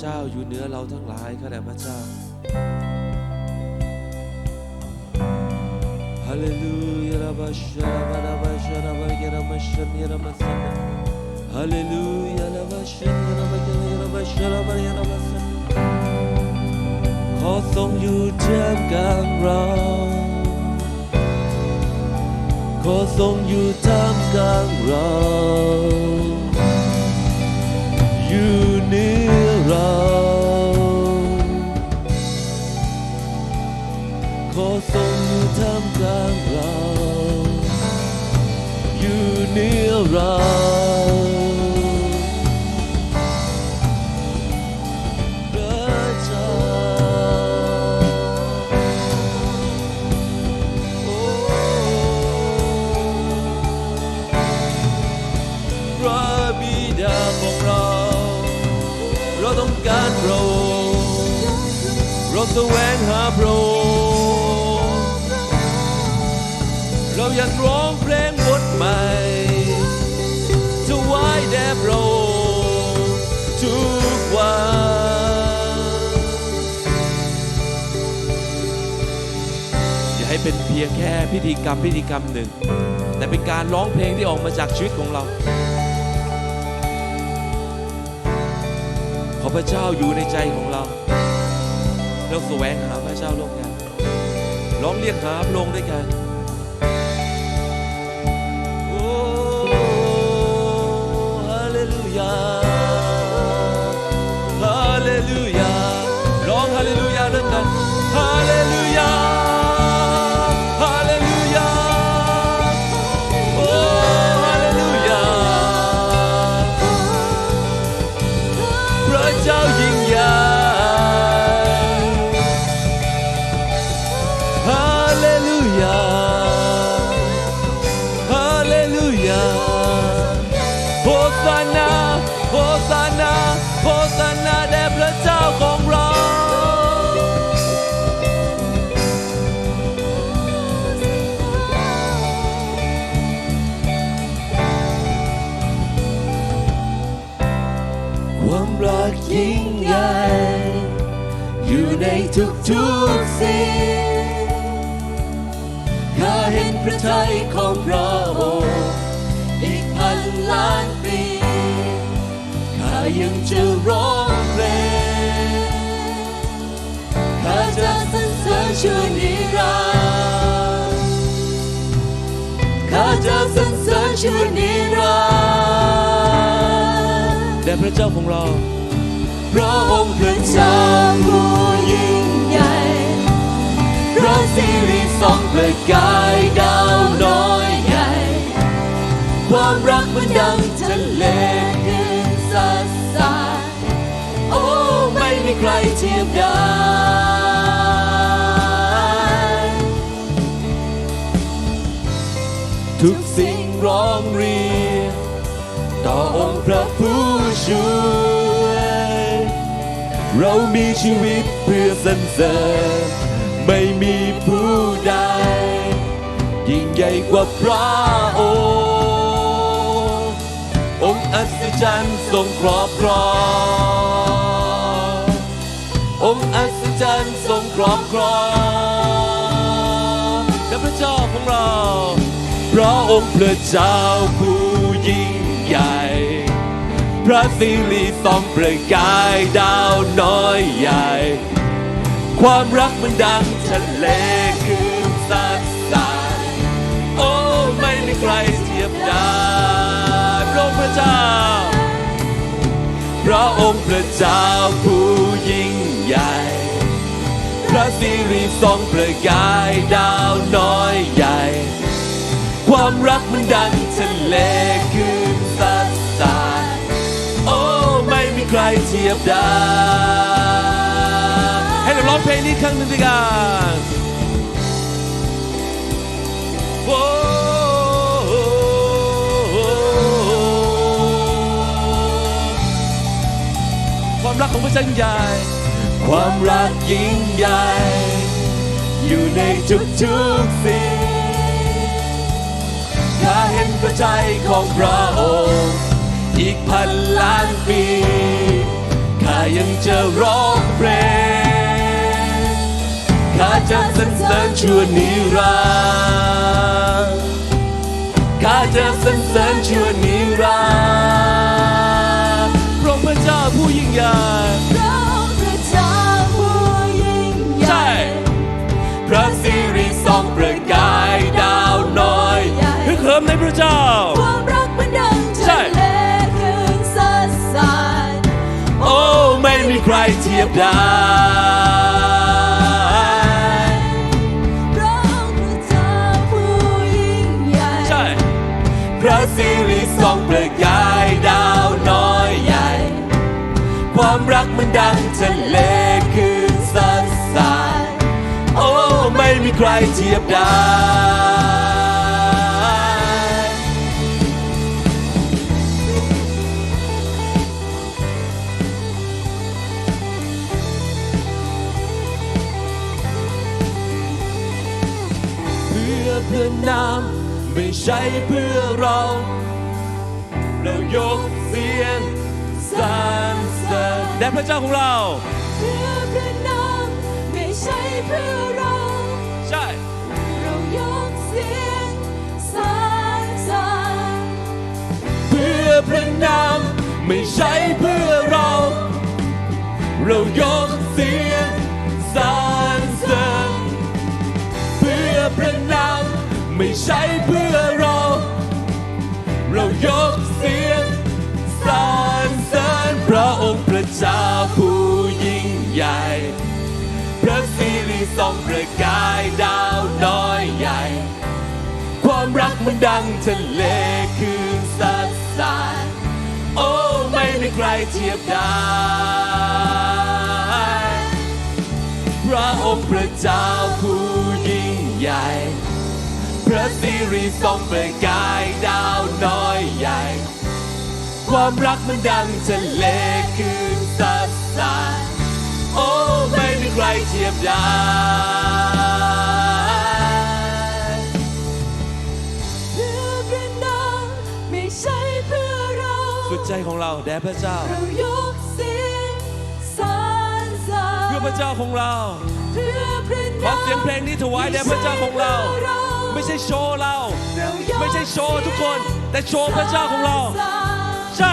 เจ้าอยู่เหนือเราทั้งหลายข้าแต่พระเจ้าฮาเลลูยาลาบาชาลาบาลาบาชาลาบาเกรามาชันยาลามาสันฮาเลลูยาลาบาชันยาลาบาเกรายาลาบาชาลาบายาลามาสันขอทรงอยู่ท่ามกลางเราขอทรงอยู่ท่ามกลางเรา ขอทรงอยู่ท่ามกลางเรา อยู่เหนือเรา รมพิธีกรรมหนึ่ง แต่เป็นการร้องเพลงที่ออกมาจากชีวิตของเรา ขอพระเจ้าอยู่ในใจของเราเราแสวงหาพระเจ้าร่วมกันร้องเรียกหาพระองค์ด้วยกันโอ้ฮาเลลูยา อยู่ในทุกๆสิ่งข้าเห็นพระทัยของพระองค์อีกพันล้านปีข้ายังจะร้องเพลงข้าจะสรรเสริญชั่วนิรันดร์ข้าจะสรรเสริญชั่วนิรันดร์แด่พระเจ้าของเรา พระองค์พระเจ้าผู้ยิ่งใหญ่พระสิริส่องประกายดาวน้อยใหญ่ ความรักมันดังทะเลขึ้นสัดสายโอ้ไม่มีใครเทียบได้ทุกสิ่ง เรามีชีวิตเพื่อสรรเสริญไม่มีผู้ใด ยิ่งใหญ่กว่าพระองค์องค์อัศจรรย์ทรงครอบครององค์อัศจรรย์ทรงครอบครองและพระเจ้าของเราพระองค์พระเจ้าผู้ยิ่งใหญ่ พระสิริส่องประกายดาวน้อยใหญ่ ความรักมันดังทะเลคืนสัดสายโอ้ไม่มีใครเทียบได้พระพระเจ้า พระองค์พระเจ้าผู้ยิ่งใหญ่ พระสิริส่องประกายดาวน้อยใหญ่ ความรักมันดังทะเลคืน ใครเทียบได้ให้เราร้องเพลงนี้ครั้งหนึ่งด้วยกันโอ้ความรักของพระเจ้ายิ่งใหญ่ ความรักยิ่งใหญ่ อยู่ในทุกๆสิ่งข้าเห็นพระใจของพระองค์ อีกพันล้านปีข้ายังจะร้องเพลงข้าจะสรรเสริญชั่วนิรันดร์ข้าจะสรรเสริญชั่วนิรันดร์พระองค์พระเจ้าผู้ยิ่งใหญ่เราพระเจ้าผู้ยิ่งใหใช่ญ่พระสิริส่องประกายดาวน้อยฮึกเหิมในพระเจ้า มีใครเทียบได้เราพระเจ้าผู้ยิ่งใหญ่ใช่พระสิริส่องประกายดาวน้อยใหญ่ ความรักมันดังทะเลคือสัดสาย โอ้ ไม่มีใครเทียบได้ เพื่อนนำไม่ใช่เพื่อเรา เรายกเสียงสรรเสริญแด่พระเจ้าของเราเพื่อพระนามไม่ใช่เพื่อเรา ใช่ เรายกเสียงสรรเสริญเพื่อพระนามไม่ใช่เพื่อเรา เรายกเสียงสรรเสริญเพื่อพระ ไม่ใช่เพื่อเรา เรายกเสียงสรรเสริญพระองค์พระเจ้าผู้ยิ่งใหญ่ พระสิริส่องประกายดาวน้อยใหญ่ ความรักมันดังทะเลคืนสัดสายโอ้ไม่มีใครเทียบได้พระองค์พระเจ้าผู้ยิ่งใหญ่ พระสิริส่องประกายดาวน้อยใหญ่ ความรักมันดังทะเลคืนสัดสายโอ้ไม่มีใครเทียบได้เพื่อพระนามไม่ใช่เพื่อเราสุดใจของเราแด่พระเจ้า เรายกเสียงสรรเสริญเพื่อพระเจ้าของเรา เพื่อพระขอนามเสียงเพลงนี้ถวายแด่พระเจ้าของเรา ไม่ใช่โชว์เราเรายกไม่ใช่โชว์ทุกคน แต่โชว์พระเจ้าของเราสรรใช่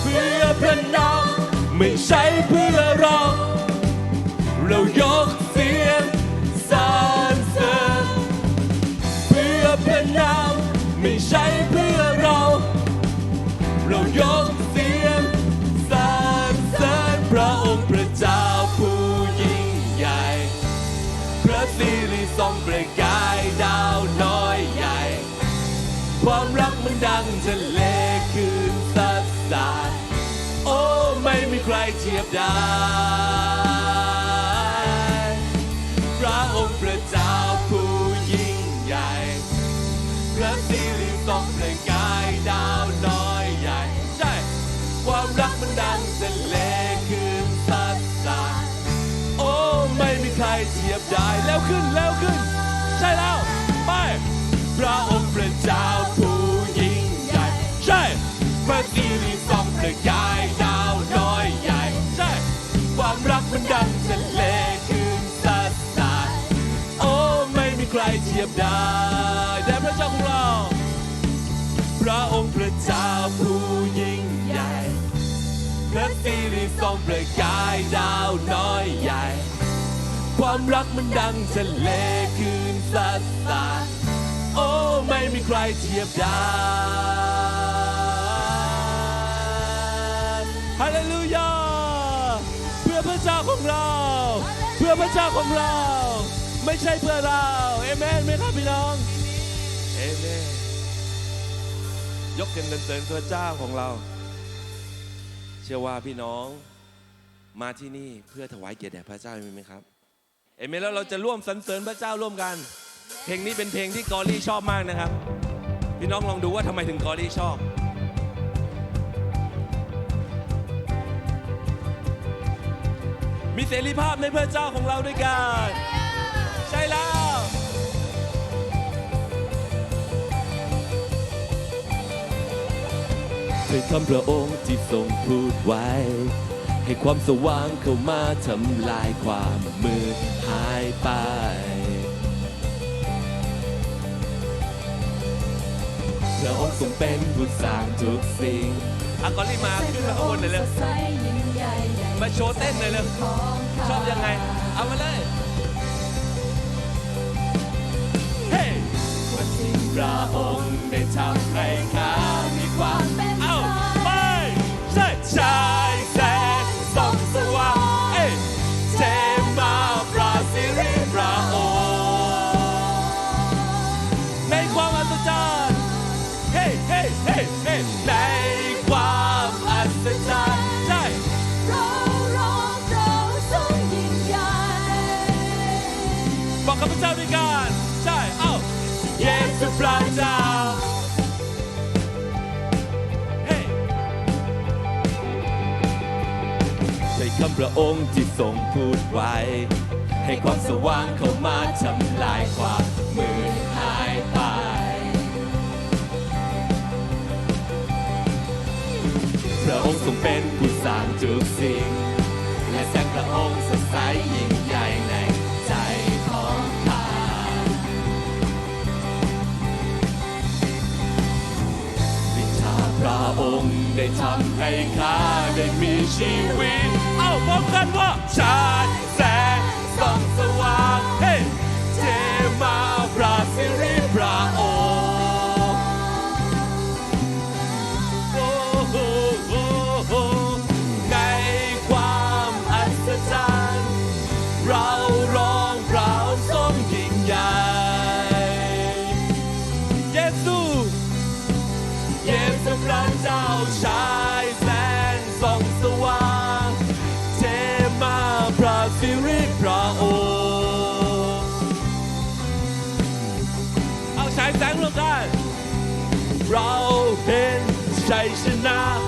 เพื่อพระนามไม่ใช่เพื่อเรา เรายกเสียงสรรเสริญเพื่อพระนามไม่ใช่เพื่อเรา เรายก ความรักมันดังทะเลคืนสัดสายโอ้ไม่มีใครเทียบได้พระองค์พระเจ้าผู้ยิ่งใหญ่พระสิริส่องประกายดาวน้อยใหญ่ใช่ความรักมันดังทะเลคืนสัดสายโอ้ไม่มีใครเทียบได้แล้วขึ้นแล้ว ทียบได้แด่พระเจ้าของเรา พระองค์พระเจ้าผู้ยิ่งใหญ่พระสิริส่องประกายดาวน้อยใหญ่ ความรักมันดังทะเลคืนสัดสาโอ้ไม่มีใครเทียบได้ฮาเลลูยาเพื่อพระเจ้าของเรา เพื่อพระเจ้าของเรา ไม่ใช่เพื่อเราเอเมนไหมครับพี่น้องเอเมนยกกันเดินๆพระเจ้าของเรา เชื่อว่าพี่น้องมาที่นี่เพื่อถวายเกียรติแด่พระเจ้ามีไหมครับเอเมนแล้วเราจะร่วมสรรเสริญพระเจ้าร่วมกัน เพลงนี้เป็นเพลงที่กอรี่ชอบมากนะครับ พี่น้องลองดูว่าทำไมถึงกอรี่ชอบมีเสรีภาพในพระเจ้าของเราด้วยกัน ให้ด้วยคำพระองค์ที่ทรงพูดไว้ ให้ความสว่างเข้ามาทำลายความมืดหายไป พระองค์ทรงเป็นผู้สร้างทุกสิ่งอากอรีมาขึ้นมาข้งบนเลยเลยมาโชว์เต้นเลยเลยชอบยังไง เอามาเลย พระองค์ได้ทำให้ข้ามีความเป็นไทย พระองค์ที่ทรงพูดไว้ ให้ความสว่างเข้ามาทำลายความมืดหายไป พระองค์ทรงเป็นผู้สร้างทุกสิ่ง และแสงพระองค์สดใสยิ่ง พระองค์ได้ทำให้ข้าได้มีชีวิต เอ้าพร้อมกันว่าชาติ Robin Station now.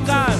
boca.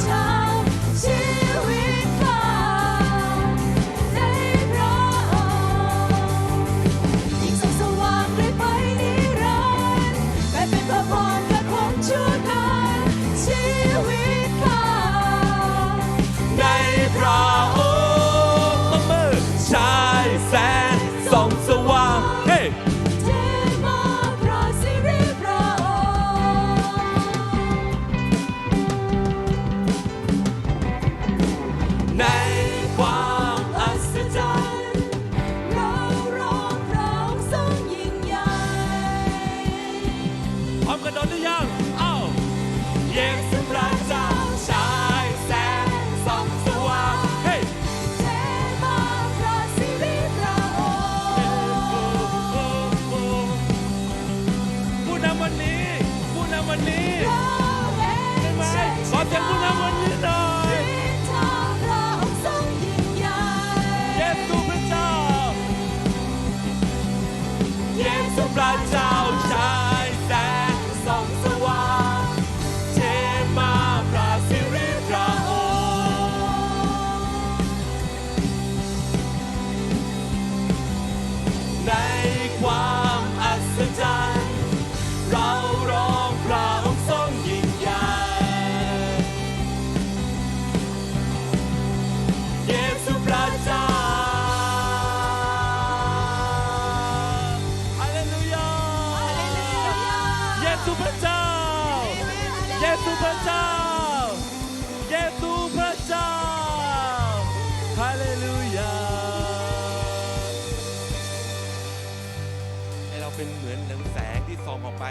ออกออกไป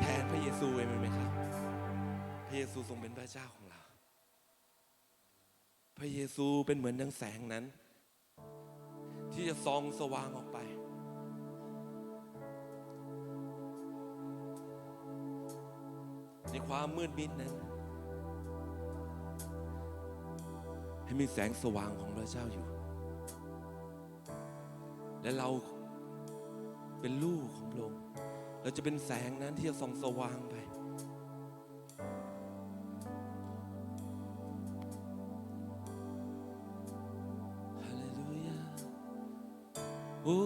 แทนพระเยซูเองไหมครับ พระเยซูทรงเป็นพระเจ้าของเรา พระเยซูเป็นเหมือนดังแสงนั้น ที่จะส่องสว่างออกไป ในความมืดมิดนั้น ให้มีแสงสว่างของพระเจ้าอยู่ และเรา เป็นลูกของพระองค์เราจะเป็นแสงนั้นที่จะส่องสว่างไป ฮาเลลูยา โอ้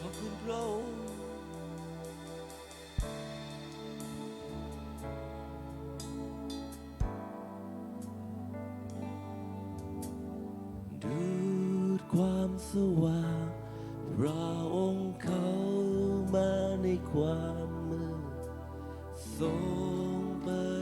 ขอบคุณพระองค์ดู ความสว่างพระองค์เขามาในความมืดทรงเปิด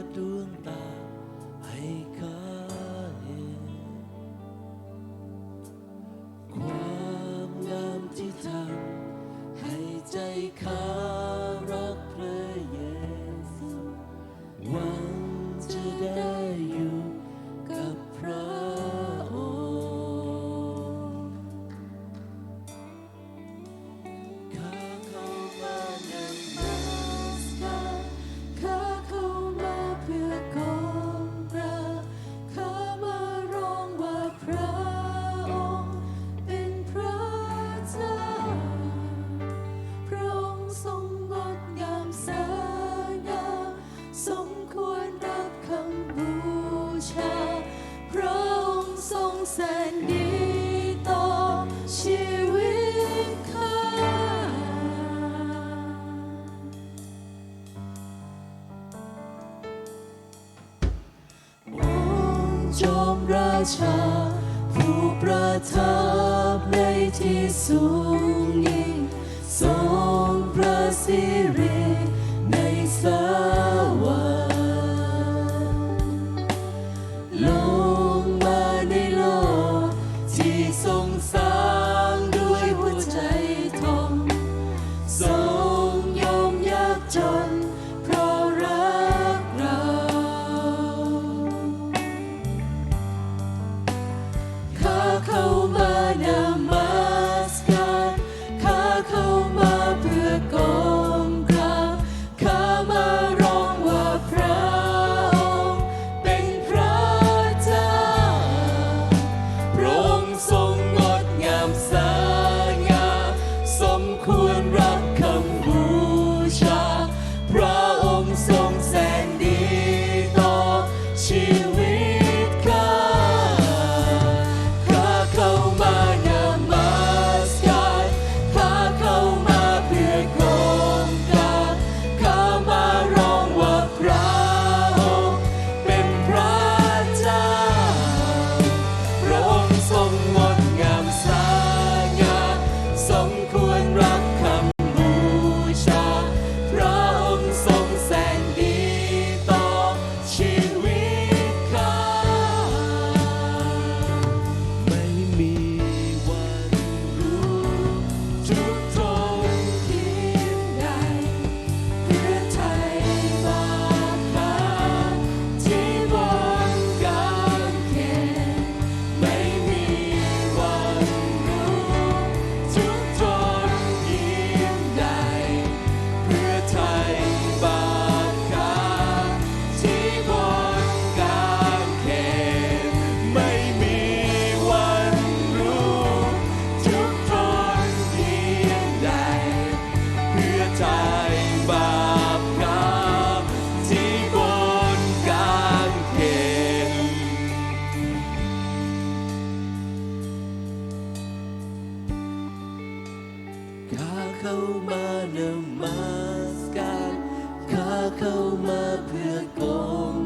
ข้าเข้ามานมัสการข้าเข้ามาเพื่อกง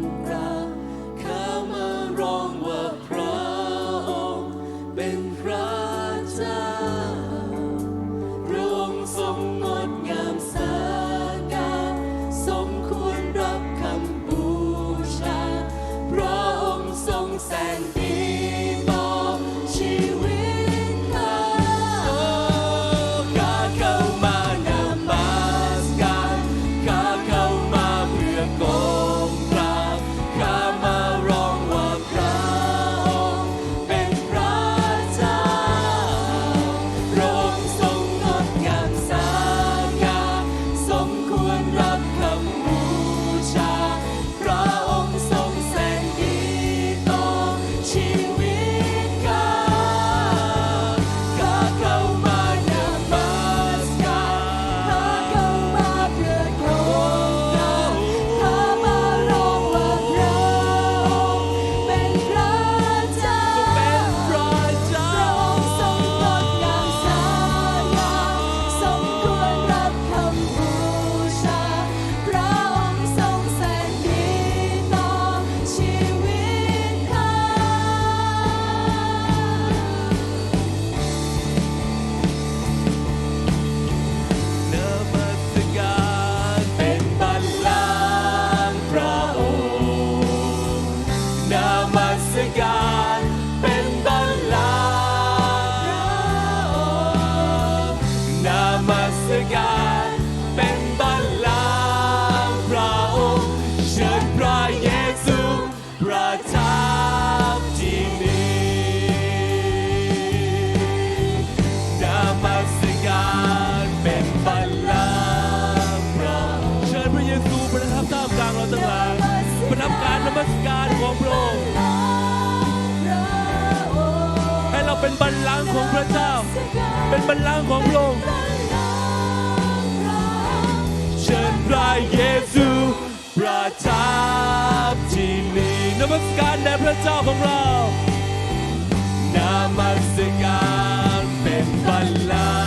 พระเจ้า เป็นบัลลังก์ของพระองค์เชิญพระเยซูประทับที่นี่นมัสการแด่พระเจ้าของเรานมัสการเป็นบัลลัง